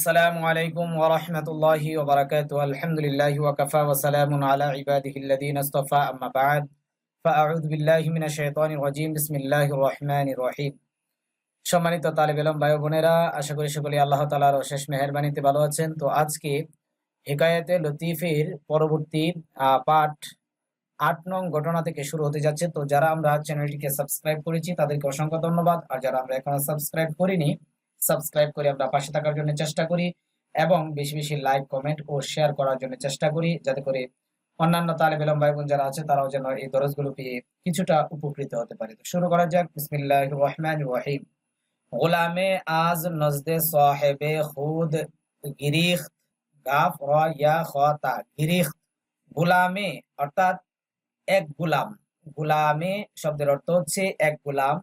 আসসালামু সম্মানিত তালেব ভাই বোনেরা, আশা করি সকলে আল্লাহ অশেষ ভালো আছেন। তো আজকে হেকায়তে লতিফের পরবর্তী পাঠ আট নং ঘটনা থেকে শুরু হতে যাচ্ছে। তো যারা আমরা চ্যানেলটিকে সাবস্ক্রাইব করেছি, তাদেরকে অসংখ্য ধন্যবাদ। আর যারা আমরা এখনও সাবস্ক্রাইব করিনি সাবস্ক্রাইব করে আমরা পাশে থাকার জন্য চেষ্টা করি এবং বেশি বেশি লাইক, কমেন্ট ও শেয়ার করার জন্য চেষ্টা করি যাতে করে অন্যান্য তালেব এলম ভাই বোন যারা আছে তারাও যেন এই দরজগুলো পেয়ে কিছুটা উপকৃত হতে পারে। তো শুরু করা যাক। বিসমিল্লাহ রহমান রহিম। গোলামে আজ নজদে সাহেবে খুদ, গিরিখ, গাফ, র, ইয়া খতা গিরিখ। গোলামে, অর্থাৎ এক গোলাম। গোলামে শব্দের অর্থ হচ্ছে এক গোলাম।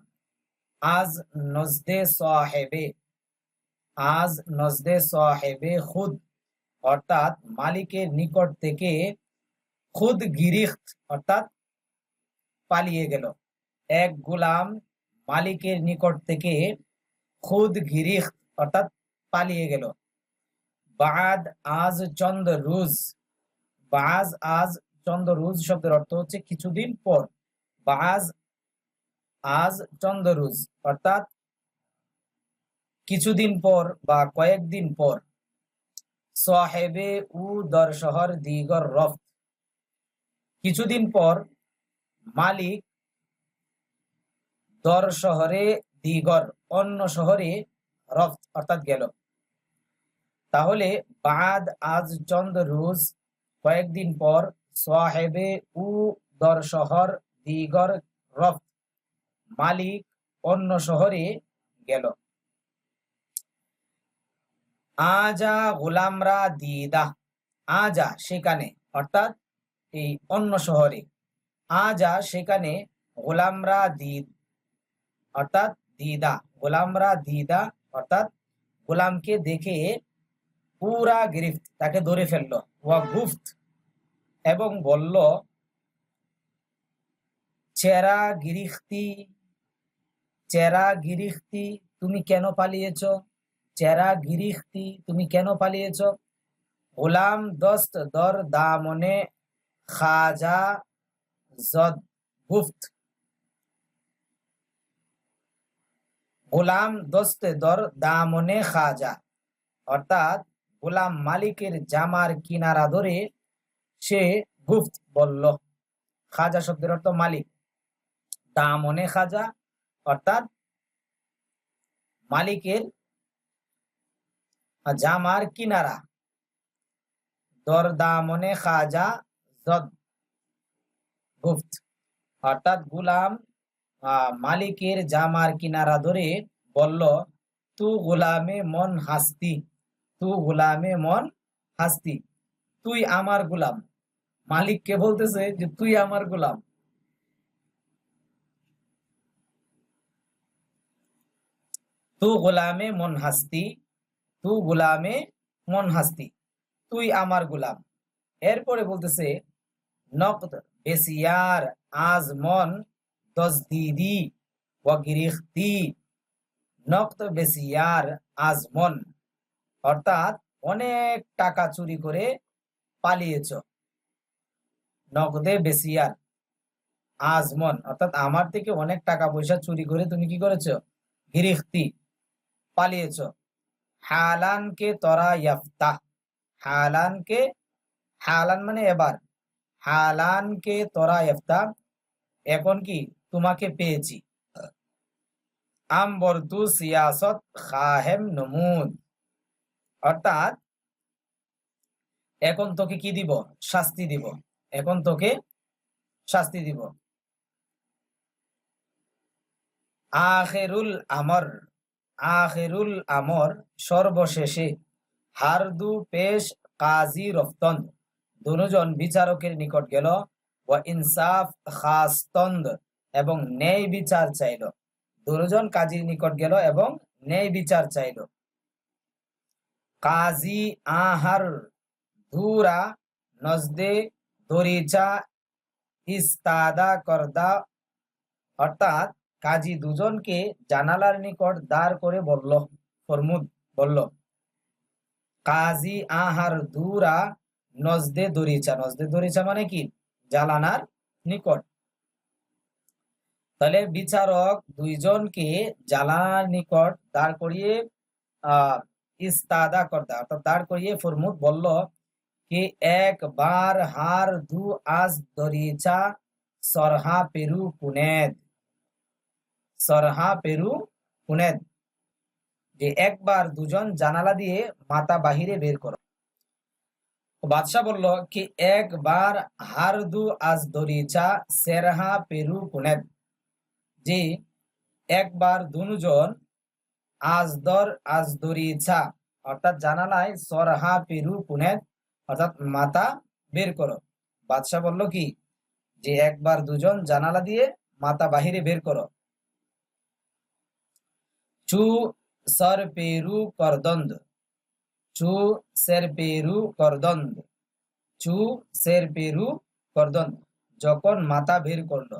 আজ নজদে সাহেবে আজ নজদে সাহেবে খুদ, অর্থাৎ মালিকের নিকট থেকে খুদ গিরিখত, অর্থাৎ পালিয়ে গেল। এক গোলাম মালিকের নিকট থেকে খুদ গিরিখত, অর্থাৎ পালিয়ে গেল। বাদ আজ চন্দ রুজ বাজ আজ চন্দ রুজ শব্দের অর্থ হচ্ছে কিছুদিন পর। বাজ আজ চন্দ রুজ, অর্থাৎ কিছুদিন পর বা কয়েকদিন পর, সাহেবে উ দর শহর দিগর রফত কিছুদিন পর মালিক দর শহরে দিগর, অন্য শহরে রফত অর্থাৎ গেল। তাহলে বাদ আজ চন্দ রোজ কয়েকদিন পর সাহেবে উ দর শহর দিগর রফত মালিক অন্য শহরে গেল। আজা গোলামরা দিদা। আজা সেখানে, অর্থাৎ এই অন্য শহরে। আজা সেখানে গোলামরা দিদ, অর্থাৎ দিদা। গোলামরা দিদা, অর্থাৎ গোলামকে দেখে পুরা গিরিফত তাকে ধরে ফেলল। ওয়া গুফত। এবং বলল, চেরা গিরিখতি চেরা গিরিখতি, তুমি কেন পালিয়েছ? চেরা গিরিখতি তুমি কেন পালিয়েছ? গোলাম দস্ত দর দামনে খাজা জদ গুফত গোলাম দস্তে দর দামনে খাজা। অর্থাৎ গোলাম মালিকের জামার কিনারা ধরে সে গুফত বলল। খাজা শব্দের অর্থ মালিক। দামনে খাজা, অর্থাৎ মালিকের জামার কিনারা। দরদামনে খাজা জদ। গুফত অর্থাৎ গুলাম মালিকের জামার কিনারা ধরে বলল, তু গোলামে মন হাসতি, তু গোলামে মন হাসতি, তুই আমার গোলাম। মালিককে বলতেছে যে, তুই আমার গোলাম। তু গোলামে মন হাসতি তু গোলামে মন হাসতি, তুই আমার গোলাম। এরপরে বলতেছে, নকদ বেসিয়ার আজ মন দজদিদি ওয়া গিরিখতি নকদ বেসিয়ার আজ মন, অর্থাৎ অনেক টাকা চুরি করে পালিয়েছ। নগদে বেসিয়ার আজমন অর্থাৎ আমার থেকে অনেক টাকা পয়সা চুরি করে তুমি কি করেছ? গিরিখতি, পালিয়েছ। হালানকে তরা ইয়াফতা। হালানকে, হালান মানে এবার। হালানকে তরা ইয়াফতা। এখন কি? তোমাকে পেয়েছি। সিয়াসত খাহেম নমুদ অর্থাৎ, এখন তোকে কি দিব? শাস্তি দিব। এখন তোকে শাস্তি দিব। আখেরুল আমর। আখেরুল আমর সর্বশেষে। হারদু পেশ কাজী রফতন। দুজন বিচারকের নিকট গেল। ও ইনসাফ খাস্তন্দ এবং ন্যায় বিচার চাইল। দুজন কাজীর নিকট গেল এবং ন্যায় বিচার চাইল। কাজী আহার ধুরা নজদে দরিচা ইস্তাদা করদা। অর্থাৎ কাজী দুজনকে জানালার নিকট দাঁড় করে বলল, ফরমুদ বলল, কাজী আহার দুরা নজদে দরিচা। নজদে দরিচা মানে কি? জালানার নিকট। তাহলে বিচারক দুইজনকে জালানার নিকট দাঁড় করিয়ে আহ ইস্তাদা করদা অর্থাৎ দাঁড় করিয়ে ফরমুদ বলল, কি একবার হার দু আজ দরিচা সরহা পেরু কুনেদ সরহা পেরু কুনেদ যে একবার দুজন জানালা দিয়ে মাথা বাহিরে বের করো। বাদশাহ বলল, কি একবার হারদু আজ দরিচা সেরহা পেরু কুনেদ যে একবার দুজন আজদর আজ দরিচা। অর্থাৎ জানালায় সরহা পেরু কুনেদ অর্থাৎ মাথা বের করো। বাদশাহ বলল, কি? যে একবার দুজন জানালা দিয়ে মাথা বাহিরে বের করো। চু সর পেরু করদন্দ। চু সের পেরু করদন্দ। চু সের পেরু করদন্দ। যখন মাথা বের করল।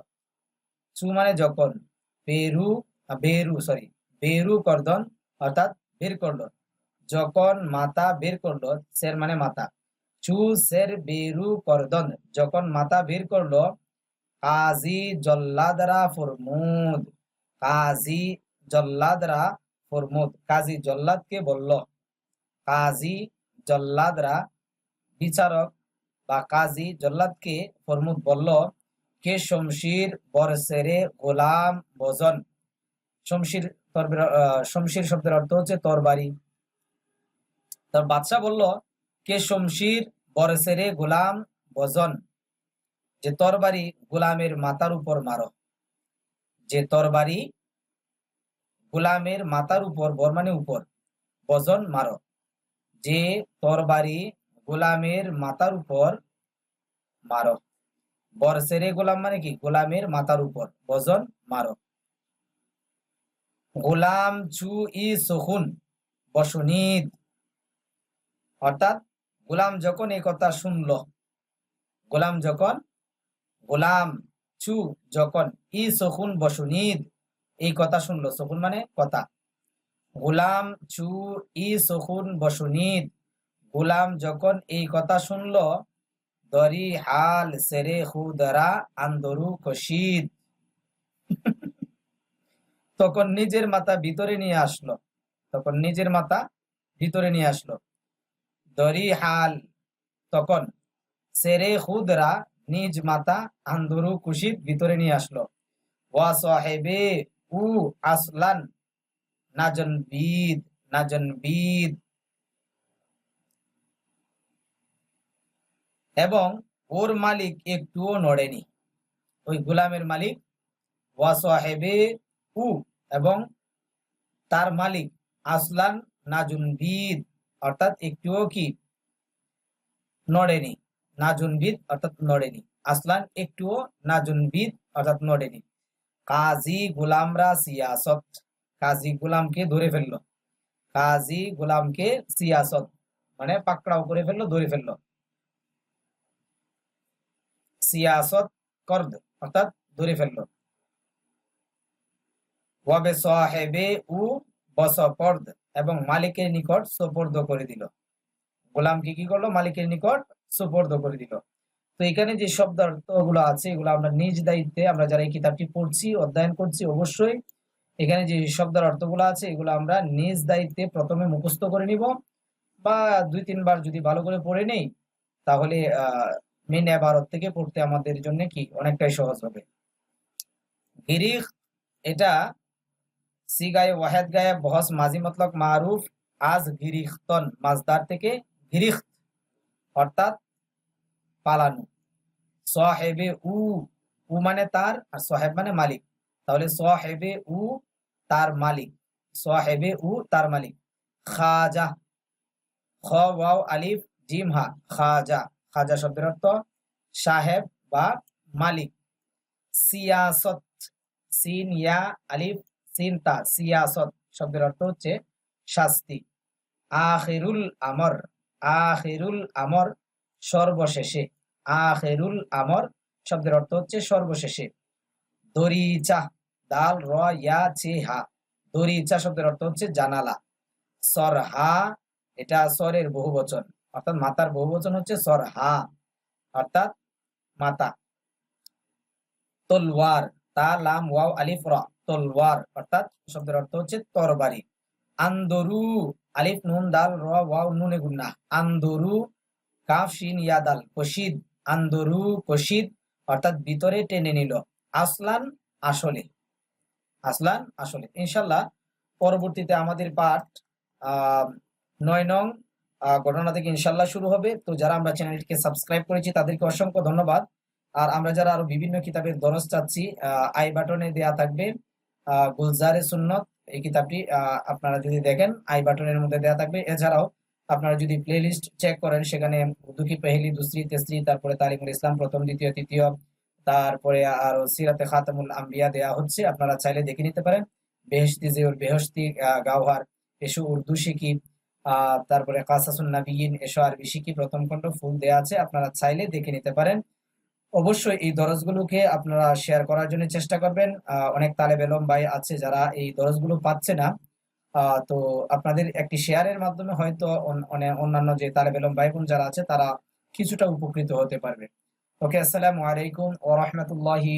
চু মানে যখন। পেরু বেরু সরি বেরু করদন, অর্থাৎ বের করল। যখন মাথা বের করল, সের মানে মাথা। চুসের বেরু করদন। যখন মাথা বের করল, কাজী জল্লাদরা ফরমুদ। কাজী জল্লাদরা ফরমুদ। কাজী জল্লাদকে বলল, কাজী জল্লাদরা বিচারক বা কাজী জল্লাদকে ফরমুদ বলল, কে শমশির বরসেরে গোলাম বজন? শমশির শমশির শব্দের অর্থ হচ্ছে তরবারি। তার বাদশাহ বলল, কে শমশির বরসেরে গোলাম বজন? যে তরবারি গোলামের মাথার উপর মারো। যে তরবারি গোলামের মাথার উপর বর্মানে উপর, বজন মারো। যে তরবারি গোলামের মাথার উপর মারো। বরসেরে গোলাম মানে কি? গোলামের মাথার উপর, বজন মারো। গোলাম চু ই সহুন, বসুনিদ। অর্থাৎ গোলাম যখন এই কথা শুনল, গোলাম যখন, গোলাম চু যখন ই সকুন বসুনিদ এই কথা শুনলো সকুন মানে কথা। গোলাম চু ই সকুন বসুনিদ গোলাম যখন এই কথা শুনল, দরি হাল সেরে হুদরা আন্দরু কশিদ তখন নিজের মাথা ভিতরে নিয়ে আসলো, তখন নিজের মাথা ভিতরে নিয়ে আসলো। দরি হাল তখন সেরে খুদরা নিজ মাতা আন্দরু কুশিদ ভিতরে নিয়ে আসলো। ওয়া সাহেবে উ আসলান। নাজন বিদ নাজন বিদ। এবং ওর মালিক একটুও নড়েনি। ওই গোলামের মালিক ওয়া সাহেবে উ এবং তার মালিক আসলান নাজুন বিদ, অর্থাৎ একটুও কি নড়েনি। নাজুন নাজুনবিদ অর্থাৎ নড়েনি। আসলান একটুও নাজুন নাজুনবিদ অর্থাৎ নড়েনি। কাজী গোলামরা সিয়াসত। কাজী গোলামকে ধরে ফেলল। কাজী গোলামকে সিয়াসত মানে পাকড়াও করে ফেলল, ধরে ফেলল। সিয়াসত করদ, অর্থাৎ ধরে ফেলল। সাহেবে উ বসপর্দ এবং মালিকের নিকট সোপর্দ করে দিল। গোলামকে কি করল? মালিকের নিকট সোপর্দ করে দিল। তো এখানে যে শব্দ অর্থগুলো আছে, এগুলো আমরা নিজ দায়িত্বে আমরা যারা এই কিতাবটি পড়ছি, অধ্যয়ন করছি, অবশ্যই এখানে যে শব্দের অর্থগুলো আছে, এগুলো আমরা নিজ দায়িত্বে প্রথমে মুখস্থ করে নিব বা দুই, তিনবার যদি ভালো করে পড়ে নেই, তাহলে মেন ভারত থেকে পড়তে আমাদের জন্য কি অনেকটাই সহজ হবে। গিরিখ, এটা সিগায় ওয়াহেদ গায়ে বহস মাজি মতলক মারুফ আজ গিরিখতন মাজদার থেকে গিরিখ, অর্থাৎ পালানো। সোহেবে উ উ মানে তার আর সোহেব মানে মালিক। তাহলে সোহেবে উ, তার মালিক। সোহেবে উ, তার মালিক। খাজা। খ, ওয়াও, আলিফ, জিম, হা। খাজা। খাজা শব্দের অর্থ সাহেব বা মালিক। সিয়াসত। সিন, ইয়া, আলিফ, সিন চিন্তা সিয়াসত শব্দের অর্থ হচ্ছে শাস্তি। আখিরুল আমর। আখিরুল আমর সর্বশেষে। আখিরুল আমর শব্দের অর্থ হচ্ছে সর্বশেষে। দরিচা দাল র, ইয়া, চে, হা। দরিচা শব্দের অর্থ হচ্ছে জানালা। সরহা এটা সরের বহু বচন। অর্থাৎ মাতার বহু বচন হচ্ছে সর, হা। অর্থাৎ মাতা। তলওয়ার, তা, লাম, ওয়াও, আলিফ, র। তলওয়ার অর্থাৎ শব্দের অর্থ হচ্ছে তরবারি। আন্দরু, আলিফ, নুন দাল র, ওয়াও, নুনে গুন্না। আন্দরু, কাফ, শিন, ইয়া, দাল কশিদ আন্দরু কশিদ অর্থাৎ ভিতরে টেনে নিল। আসলান আসলে। আসলান আসলে। ইনশাল্লাহ পরবর্তীতে আমাদের পাঠ নয় নং ঘটনা থেকে ইনশাল্লাহ শুরু হবে। তো যারা আমরা চ্যানেলটিকে সাবস্ক্রাইব করেছি, তাদেরকে অসংখ্য ধন্যবাদ। আর আমরা যারা আরও বিভিন্ন কিতাবের দরজ চাচ্ছি আই বাটনে দেয়া থাকবে গুলজারে সুন্নত, এই কিতাবটি আপনারা যদি দেখেন, আই বাটনের মধ্যে দেয়া থাকবে। এছাড়াও আপনারা যদি প্লে লিস্ট চেক করেন, সেখানে উর্দু পেহেলি দুসরি তেসরি তারপরে তালিমুল ইসলাম প্রথম, দ্বিতীয়, তৃতীয়, তারপরে আরও সিরাতে খাতামুল আম্বিয়া দেয়া হচ্ছে, আপনারা চাইলে দেখে নিতে পারেন। বেহস্তি জিউর বেহস্তি গাওহার এসো উর্দু আহ, তারপরে কাসাসুন নাবিয়িন এসো আরবি শিখি, প্রথম খণ্ড ফুল দেয়া আছে, আপনারা চাইলে দেখে নিতে পারেন। অবশ্যই এই দরজগুলোকে আপনারা শেয়ার করার জন্য চেষ্টা করবেন। অনেক তালেব এলম ভাই আছে যারা এই দরজগুলো পাচ্ছে না। তো আপনাদের একটি শেয়ারের মাধ্যমে হয়তো অন- অন্যান্য যে তালেবেলম ভাই বোন যারা আছে, তারা কিছুটা উপকৃত হতে পারবে। ওকে, আসসালামু আলাইকুম ও রহমতুল্লাহি